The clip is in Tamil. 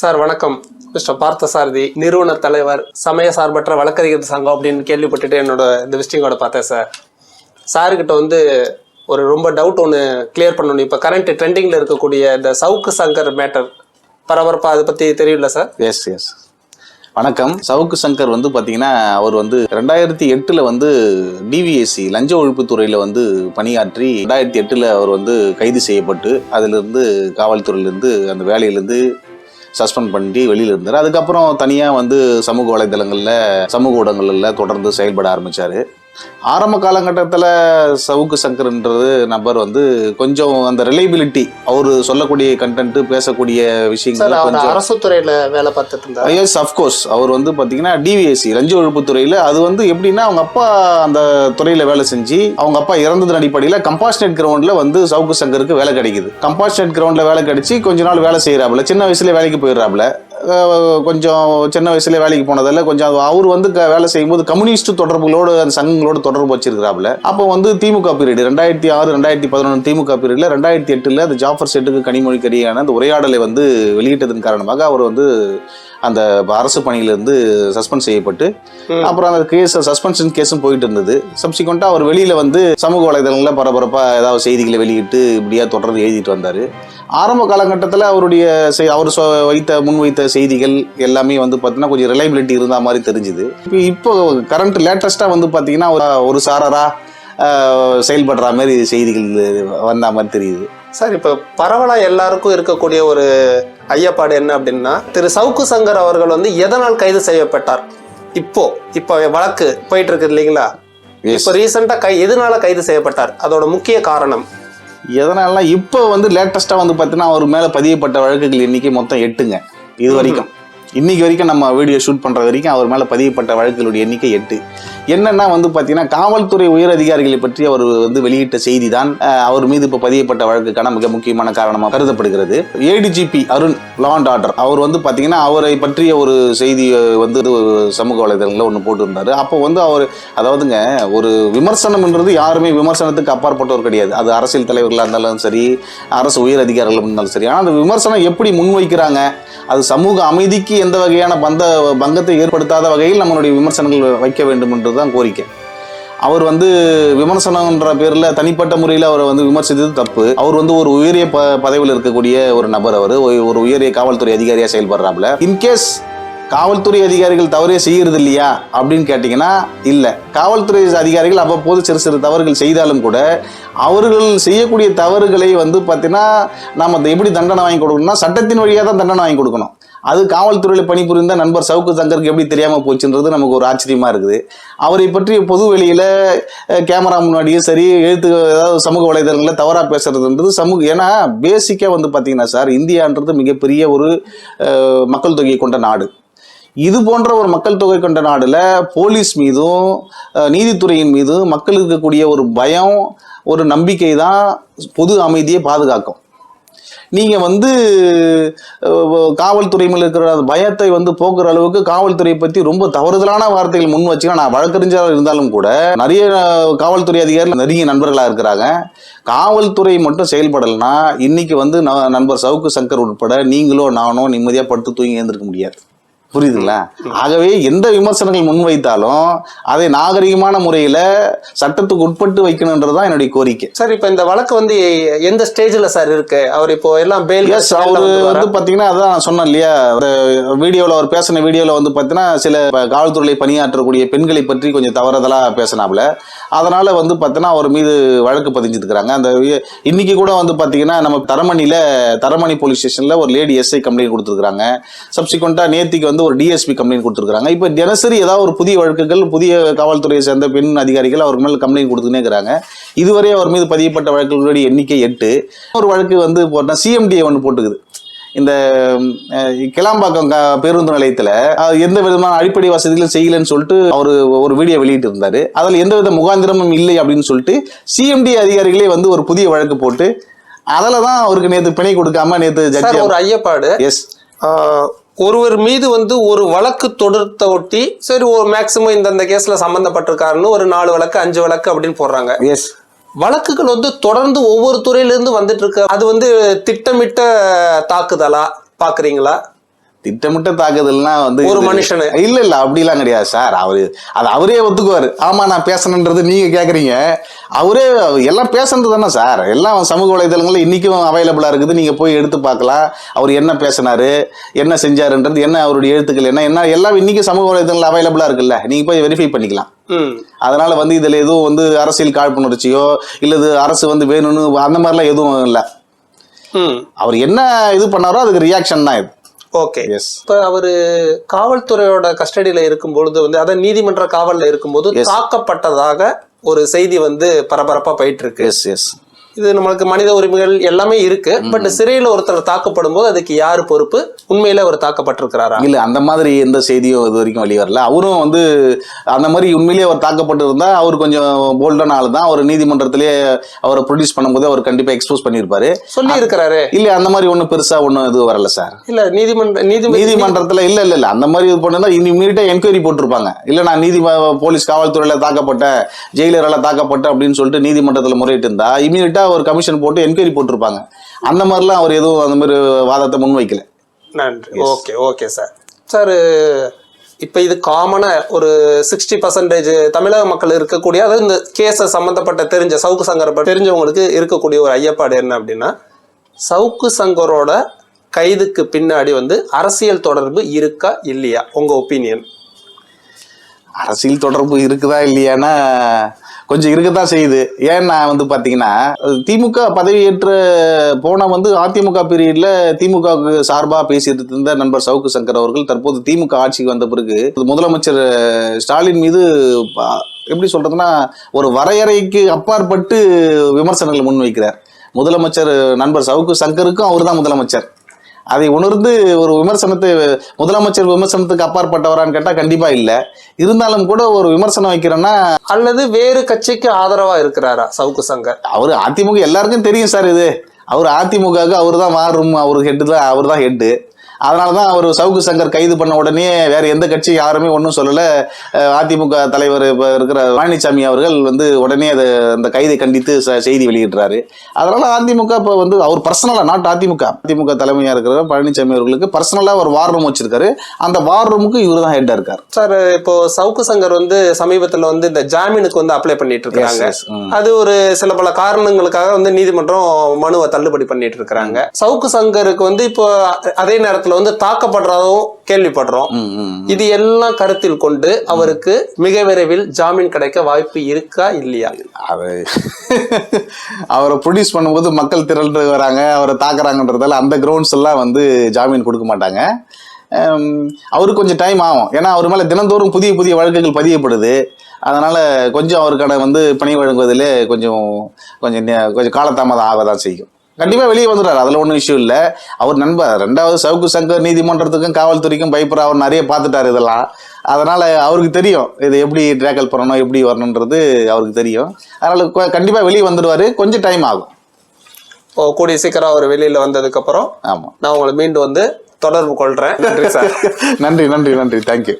சார் வணக்கம். மிஸ்டர் பார்த்தசாரதி நிறுவன தலைவர் சமய சார்பற்ற வழக்கறிஞர் சங்கம் அப்படின்னு கேள்விப்பட்டுட்டு என்னோட இந்த விசிட்டிங்கோட பார்த்தேன் சார். சார்கிட்ட வந்து ஒரு ரொம்ப டவுட் ஒன்று கிளியர் பண்ணணும். இப்போ கரண்ட் ட்ரெண்டிங்கில் இருக்கக்கூடிய இந்த சவுக்கு சங்கர் மேட்டர் பரபரப்பாக அதை பற்றி தெரியல சார்? எஸ் எஸ் வணக்கம். சவுக்கு சங்கர் வந்து பார்த்தீங்கன்னா அவர் வந்து ரெண்டாயிரத்தி எட்டில் வந்து டிவிஎஸ்சி லஞ்ச ஒழிப்புத்துறையில் வந்து பணியாற்றி ரெண்டாயிரத்தி எட்டில் அவர் வந்து கைது செய்யப்பட்டு அதிலிருந்து காவல்துறையிலேருந்து அந்த வேலையிலேருந்து சஸ்பெண்ட் பண்ணி வெளியில் இருந்தார். அதுக்கப்புறம் தனியாக வந்து சமூக வலைதளங்களில் சமூக ஊடகங்களில் தொடர்ந்து செயல்பட ஆரம்பித்தார் ஆரம்ப காலகட்டத்தில் சவுக்கு சங்கர்ன்றது நபர் வந்து கொஞ்சம் அந்த ரிலைபிலிட்டி அவர் சொல்லக்கூடிய கண்டென்ட் பேசக்கூடிய விஷயங்கள் கொஞ்சம் அரசு துறையில் வேலை பார்த்துட்டு இருந்தார். எஸ் அஃப்கோர்ஸ் அவர் வந்து பார்த்தீங்கன்னா டிவிஎஸ்சி லஞ்ச ஒழிப்புத் துறையில். அது வந்து எப்படின்னா அவங்க அப்பா அந்த துறையில் வேலை செஞ்சு அவங்க அப்பா இறந்ததன் அடிப்படையில் கம்பாஸ்னேட் கிரவுண்டில் வந்து சவுக்கு சங்கருக்கு வேலை கிடைக்குது. கம்பாஸ்னேட் கிரவுண்டில் வேலை கிடைச்சி கொஞ்ச நாள் வேலை செய்கிறாப்புல சின்ன வயசுல வேலைக்கு போயிடுறாப்புல கொஞ்சம் சின்ன வயசுல வேலைக்கு போனதால கொஞ்சம் அவர் வந்து வேலை செய்யும்போது கம்யூனிஸ்ட் தொடர்புகளோடு அந்த சங்கங்களோட தொடர்பு வச்சிருக்கிறாப்புல. அப்போ வந்து திமுக பீரியட் ரெண்டாயிரத்தி ஆறு ரெண்டாயிரத்தி பதினொன்று திமுக பீரியட்ல ரெண்டாயிரத்தி எட்டுல அந்த ஜாஃபர் செட்டுக்கு கனிமொழி கரியான அந்த உரையாடலை வந்து வெளியிட்டதன் காரணமாக அவர் வந்து அந்த அரசு பணியிலிருந்து சஸ்பெண்ட் செய்யப்பட்டு. அப்புறம் அந்த கேஸ் சஸ்பென்ஷன் கேஸும் போயிட்டு இருந்தது சப்சிக்வெண்ட்டாக அவர் வெளியில வந்து சமூக வலைதளங்களில் பரபரப்பாக ஏதாவது செய்திகளை வெளியிட்டு இப்படியா தொடர்ந்து எழுதிட்டு வந்தார். ஆரம்ப காலகட்டத்தில் அவருடைய அவர் வைத்த முன் வைத்த செய்திகள் எல்லாமே வந்து பார்த்தீங்கன்னா கொஞ்சம் ரிலைபிலிட்டி இருந்த மாதிரி தெரிஞ்சுது. இப்போ இப்போ கரண்ட் லேட்டஸ்ட்டாக வந்து பார்த்தீங்கன்னா ஒரு- ஒரு சாரரா ஆஹ், செயல்படுற மாதிரி செய்திகள் வந்த மாதிரி தெரியுது. சார் இப்போ பரவலாக எல்லாருக்கும் இருக்கக்கூடிய ஒரு ஐயப்பாடு என்ன அப்படின்னா திரு சவுக்கு சங்கர் அவர்கள் வந்து எதனால் கைது செய்யப்பட்டார்? இப்போ இப்போ வழக்கு போயிட்டு இருக்கு இல்லைங்களா. இப்போ ரீசெண்டா கை எதனால கைது செய்யப்பட்டார்? அதோட முக்கிய காரணம். எதனால இப்போ வந்து லேட்டஸ்ட்டாக வந்து பார்த்தீங்கன்னா அவர் மேலே பதியப்பட்ட வழக்குகள் எண்ணிக்கை மொத்தம் எட்டுங்க. இது வரைக்கும். இன்னைக்கு வரைக்கும் நம்ம வீடியோ ஷூட் பண்ணுற வரைக்கும் அவர் மேலே பதியப்பட்ட வழக்குகளுடைய எண்ணிக்கை எட்டு. என்னன்னா வந்து பார்த்தீங்கன்னா காவல்துறை உயர் அதிகாரிகளை பற்றி அவர் வந்து வெளியிட்ட செய்தி தான் அவர் மீது இப்போ பதியப்பட்ட வழக்குக்கான மிக முக்கியமான காரணமாக கருதப்படுகிறது. ADGP Arun law and order அவர் வந்து பார்த்தீங்கன்னா அவரை பற்றிய ஒரு செய்தி வந்து சமூக வலைதளங்களில் ஒன்று போட்டிருந்தார். அப்போ வந்து அவர் அதாவதுங்க ஒரு விமர்சனம்ன்றது யாருமே விமர்சனத்துக்கு அப்பாற்பட்டவர் கிடையாது. அது அரசியல் தலைவர்களாக இருந்தாலும் சரி அரசு உயர் அதிகாரிகளாக இருந்தாலும் சரி. ஆனால் அந்த விமர்சனம் எப்படி முன்வைக்கிறாங்க? அது சமூக அமைதிக்கு எந்த வகையான பந்த பங்கத்தை ஏற்படுத்தாத வகையில் நம்மளுடைய விமர்சனங்கள் வைக்க வேண்டும் தான் கோரிக்கை. அவர் வந்து விமர்சனம்ன்ற பேரில் தனிப்பட்ட முறையில் அவரை வந்து விமர்சித்தது தப்பு. அவர் வந்து ஒரு உயரிய ப பதவியில் இருக்கக்கூடிய ஒரு நபர் அவர். ஒரு உயரிய காவல்துறை அதிகாரியாக செயல்படுறாப்புல. இன்கேஸ் காவல்துறை அதிகாரிகள் தவறே செய்யறது இல்லையா அப்படின்னு கேட்டிங்கன்னா இல்லை. காவல்துறை அதிகாரிகள் அவ்வப்போது சிறு சிறு தவறுகள் செய்தாலும் கூட அவர்கள் செய்யக்கூடிய தவறுகளை வந்து பார்த்தீங்கன்னா நாம் அதை எப்படி தண்டனை வாங்கி கொடுக்கணும்னா சட்டத்தின் வழியாக தான் தண்டனை வாங்கி கொடுக்கணும். அது காவல்துறையில் பணிபுரிந்த நண்பர் சவுக்கு சங்கருக்கு எப்படி தெரியாமல் போச்சுன்றது நமக்கு ஒரு ஆச்சரியமாக இருக்குது. அவரை பற்றி பொது வெளியில் கேமரா முன்னாடியும் சரி எழுத்து ஏதாவது சமூக வலைதளங்களில் தவறாக பேசுறதுன்றது சமூக ஏன்னா பேசிக்காக வந்து பார்த்தீங்கன்னா சார் இந்தியான்றது மிகப்பெரிய ஒரு மக்கள் தொகையை கொண்ட நாடு. இது போன்ற ஒரு மக்கள் தொகை கொண்ட நாடில் போலீஸ் மீதும் நீதித்துறையின் மீதும் மக்களுக்கு இருக்கக்கூடிய ஒரு பயம் ஒரு நம்பிக்கை தான் பொது அமைதியை பாதுகாக்கும். நீங்க வந்து அஹ், காவல்துறை இருக்கிற பயத்தை வந்து போக்குற அளவுக்கு காவல்துறையை பத்தி ரொம்ப தவறுதலான வார்த்தைகள் முன் வச்சுன்னா நான் வழக்கறிஞராக இருந்தாலும் கூட நிறைய காவல்துறை அதிகாரிகள் நிறைய நண்பர்களா இருக்கிறாங்க. காவல்துறை மட்டும் செயல்படலைன்னா இன்னைக்கு வந்து ந- நண்பர் சவுக்கு சங்கர் உட்பட நீங்களோ நானோ நிம்மதியா படுத்து தூங்கி எழுந்திருக்க முடியாது. புரியுதுங்களா? ஆகவே எந்த விமர்சனங்கள் முன்வைத்தாலும் அதை நாகரிகமான முறையில சட்டத்துக்கு உட்பட்டு வைக்கணுன்றதுதான் என்னுடைய கோரிக்கை. சார் இப்போ இந்த வழக்கு வந்து எந்த ஸ்டேஜ்ல சார் இருக்கு? அவர் இப்போ எல்லாம் பெயில் எஸ் அவரு வந்து பாத்தீங்கன்னா அதான் நான் சொன்னேன் இல்லையா? வீடியோல அவர் பேசின வீடியோல வந்து பாத்தீங்கன்னா சில காவல்துறையில் பணியாற்றக்கூடிய பெண்களை பற்றி கொஞ்சம் தவறுதலா பேசினாப்புல. அதனால வந்து பாத்தீங்கன்னா அவர் மீது வழக்கு பதிஞ்சிருக்கிறாங்க. அந்த இன்னைக்கு கூட வந்து பாத்தீங்கன்னா நம்ம தரமணியில தரமணி போலீஸ் ஸ்டேஷன்ல ஒரு லேடி எஸ்ஐ கம்ப்ளைண்ட் கொடுத்துருக்காங்க சப்சிக்வெண்டா நேத்திக்கு வந்து ஒரு டிஎஸ்பி கம்ப்ளைண்ட் கொடுத்துருக்காங்க இப்போ தினசரி ஏதாவது ஒரு புதிய வழக்குகள் புதிய காவல்துறையை சேர்ந்த பெண் அதிகாரிகள் அவர் மேல கம்ப்ளைண்ட் கொடுத்துனே இருக்கிறாங்க. இதுவரை அவர் மீது பதியப்பட்ட வழக்குகளுடைய எண்ணிக்கை எட்டு. ஒரு வழக்கு வந்து போட்டா சிஎம்டிஏ ஒன்று போட்டுக்குது. இந்த கிளாம்பாக்கம் பேருந்து நிலையத்தில் எந்த விதமான அடிப்படை வசதிகளும் செய்யலைன்னு சொல்லிட்டு அவர் ஒரு வீடியோ வெளியிட்டு இருந்தாரு அதில் எந்த வித முகாந்திரமும் இல்லை அப்படின்னு சொல்லிட்டு சிஎம்டி அதிகாரிகளே வந்து ஒரு புதிய வழக்கு போட்டு அதில் தான் அவருக்கு நேற்று பிணை கொடுக்காம நேற்று ஜட்ஜி ஒரு ஐயப்பாடு. எஸ் ஒருவர் மீது வந்து ஒரு வழக்கு தொடுத்த ஒட்டி சரி ஒரு மேக்சிமம் இந்தந்த கேஸ்ல சம்பந்தப்பட்டிருக்காருன்னு ஒரு நாலு வழக்கு அஞ்சு வழக்கு அப்படின்னு போடுறாங்க. எஸ் வழக்குகள் வந்து தொடர்ந்து ஒவ்வொரு துறையில இருந்து வந்துட்டு இருக்கு. அது வந்து திட்டமிட்ட தாக்குதலா பாக்குறீங்களா? திட்டமிட்ட தாக்குதல்னா வந்து ஒரு மனுஷனு. இல்ல இல்ல அப்படிலாம் கிடையாது சார். அவரு அது அவரே ஒத்துக்குவாரு. ஆமா நான் பேசணுன்றது நீங்க கேக்குறீங்க. அவரே எல்லாம் பேசுனது தானே சார். எல்லாம் சமூக வலைதளங்கள்ல இன்னைக்கும் அவைலபிளா இருக்குது. நீங்க போய் எடுத்து பார்க்கலாம். அவர் என்ன பேசினாரு என்ன செஞ்சாருன்றது என்ன அவருடைய எழுத்துக்கள் என்ன என்ன எல்லாம் இன்னைக்கு சமூக வலைதளங்கள் அவைலபிளா இருக்குல்ல. நீங்க போய் வெரிஃபை பண்ணிக்கலாம். அதனால வந்து இதுல எதுவும் வந்து அரசியல் காழ்ப்புணர்ச்சியோ இல்லது அரசு வந்து வேணும்னு அந்த மாதிரிலாம் எதுவும் இல்லை. அவர் என்ன இது பண்ணாரோ அதுக்கு ரியாக்ஷன் தான் இது. ஓகே எஸ் இப்ப அவரு காவல்துறையோட கஸ்டடியில இருக்கும் பொழுது வந்து அதான் நீதிமன்ற காவல்ல இருக்கும்போது தாக்கப்பட்டதாக ஒரு செய்தி வந்து பரபரப்பா போயிட்டு இருக்கு. எஸ் எஸ் இது நம்மளுக்கு மனித உரிமைகள் எல்லாமே இருக்கு. பட் சிறையில ஒருத்தர் தாக்கப்படும் போது அதுக்கு யாரு பொறுப்பு? உண்மையில அவர் தாக்கப்பட்டிருக்கிறாரா? இல்ல அந்த மாதிரி எந்த செய்தியும் இது வரைக்கும் வெளியே வரல. அவரும் வந்து அந்த மாதிரி உண்மையிலேயே அவர் தாக்கப்பட்டு இருந்தா அவர் கொஞ்சம் போல்டான ஆள் தான் அவர் நீதிமன்றத்திலேயே அவரை ப்ரொடியூஸ் பண்ணும்போது அவர் கண்டிப்பா எக்ஸ்போஸ் பண்ணியிருப்பாரு. சொல்லி இருக்கிறாரு இல்ல அந்த மாதிரி ஒன்றும் பெருசா ஒன்றும் இது வரல சார் இல்ல நீதிமன்ற நீதிமன்ற நீதிமன்றத்துல இல்ல இல்ல இல்ல. அந்த மாதிரி இது பண்ணிருந்தா இமீடியட்டா என்கொயரி போட்டிருப்பாங்க. இல்ல நான் நீதி போலீஸ் காவல்துறையில தாக்கப்பட்டேன் ஜெயிலரால தாக்கப்பட்டேன் அப்படின்னு சொல்லிட்டு நீதிமன்றத்துல முறையிட்டு இருந்தா இமீடியட்டா ஒரு கமிஷன் போட்டு என்கொயரி போட்டிருப்பாங்க. அந்த மாதிரிலாம் அவர் எதுவும் அந்த மாதிரி வாதத்தை முன்வைக்கல. நன்றி. Okay okay sir. சார் இப்போ இது காமனாக ஒரு சிக்ஸ்டி பர்சன்டேஜ் தமிழக மக்கள் இருக்கக்கூடிய அதாவது இந்த கேஸை சம்மந்தப்பட்ட தெரிஞ்ச சவுக்கு சங்கரை தெரிஞ்சவங்களுக்கு இருக்கக்கூடிய ஒரு ஐயப்பாடு என்ன அப்படின்னா சவுக்கு சங்கரோட கைதுக்கு பின்னாடி வந்து அரசியல் தொடர்பு இருக்கா இல்லையா? உங்க ஒப்பீனியன் அரசியல் தொடர்பு இருக்குதா இல்லையானா கொஞ்சம் இருக்கத்தான் செய்யுது. ஏன்னா வந்து பார்த்தீங்கன்னா திமுக பதவியேற்ற போன வந்து அதிமுக பீரியட்ல திமுகவுக்கு சார்பாக பேசிட்டு இருந்த நண்பர் சவுக்கு சங்கர் அவர்கள் தற்போது திமுக ஆட்சிக்கு வந்த பிறகு முதலமைச்சர் ஸ்டாலின் மீது எப்படி சொல்றதுன்னா ஒரு வரையறைக்கு அப்பாற்பட்டு விமர்சனங்களை முன்வைக்கிறார். முதலமைச்சர் நண்பர் சவுக்கு சங்கருக்கும் அவர்தான் முதலமைச்சர். அதை உணர்ந்து ஒரு விமர்சனத்தை முதலமைச்சர் விமர்சனத்துக்கு அப்பாற்பட்டவரான்னு கேட்டா கண்டிப்பா இல்ல. இருந்தாலும் கூட ஒரு விமர்சனம் வைக்கிறேன்னா அல்லது வேறு கட்சிக்கு ஆதரவா இருக்கிறாரா சவுக்கு சங்கர்? அவர் அதிமுக எல்லாருக்கும் தெரியும் சார் இது. அவர் அதிமுகவுக்கு அவர் தான் மாறும் அவர் ஹெட்டு தான் அவர் தான் ஹெட்டு அதனால தான் அவர் சவுக்கு சங்கர் கைது பண்ண உடனே வேற எந்த கட்சி யாருமே ஒன்றும் சொல்லலை. அதிமுக தலைவர் இப்போ இருக்கிற பழனிசாமி அவர்கள் வந்து உடனே அதை அந்த கைதை கண்டித்து செய்தி வெளியிடுறாரு. அதனால அதிமுக இப்போ வந்து அவர் பர்சனலாக நாட் அதிமுக. அதிமுக தலைமையாக இருக்கிற பழனிசாமி அவர்களுக்கு பர்சனலாக ஒரு வார் ரூம் வச்சிருக்காரு. அந்த வார் ரூமுக்கு இவர் தான் ஹெட்டாக இருக்கார். சார் இப்போ சவுக்கு சங்கர் வந்து சமீபத்துல வந்து இந்த ஜாமீனுக்கு வந்து அப்ளை பண்ணிட்டு இருக்காங்க. அது ஒரு சில பல காரணங்களுக்காக வந்து நீதிமன்றம் மனுவை தள்ளுபடி பண்ணிட்டு இருக்காங்க சவுக்கு சங்கருக்கு வந்து இப்போ அதே நேரத்துல வந்து தாக்கப்படுறதும் கேள்விப்படுறோம். இது எல்லாம் கருத்தில் கொண்டு அவருக்கு மிக விரைவில் ஜாமீன் கிடைக்க வாய்ப்பு இருக்கா இல்லையா? அது அவரை ப்ரொடியூஸ் பண்ணும்போது மக்கள் திரண்டு வராங்க அவரை தாக்குறாங்கன்றதால அந்த கிரவுண்ட்ஸ் எல்லாம் வந்து ஜாமீன் கொடுக்க மாட்டாங்க. அவருக்கு கொஞ்சம் டைம் ஆகும். ஏன்னா அவர் மேலே தினந்தோறும் புதிய புதிய வழக்குகள் பதியப்படுது. அதனால கொஞ்சம் அவருக்கான வந்து பணி வழங்குவதில் கொஞ்சம் கொஞ்சம் கொஞ்சம் காலதாமதம் ஆக தான் செய்யும். கண்டிப்பாக வெளியே வந்துடுறாரு. அதில் ஒன்றும் இஷ்யூ இல்லை. அவர் நண்பர். ரெண்டாவது சவுக்கு சங்கர் நீதிமன்றத்துக்கும் காவல்துறைக்கும் பயப்படுற அவர் நிறைய பார்த்துட்டாரு இதெல்லாம். அதனால அவருக்கு தெரியும் இது எப்படி டேக்கல் பண்ணணும் எப்படி வரணுன்றது அவருக்கு தெரியும். அதனால கொ- கண்டிப்பா வெளியே வந்துடுவாரு. கொஞ்சம் டைம் ஆகும். இப்போ கூடிய சீக்கிரம் அவர் வெளியில வந்ததுக்கு அப்புறம் ஆமா. நான் உங்களை மீண்டும் வந்து தொடர்பு கொள்றேன். நன்றி சார். நன்றி நன்றி நன்றி. தேங்க்யூ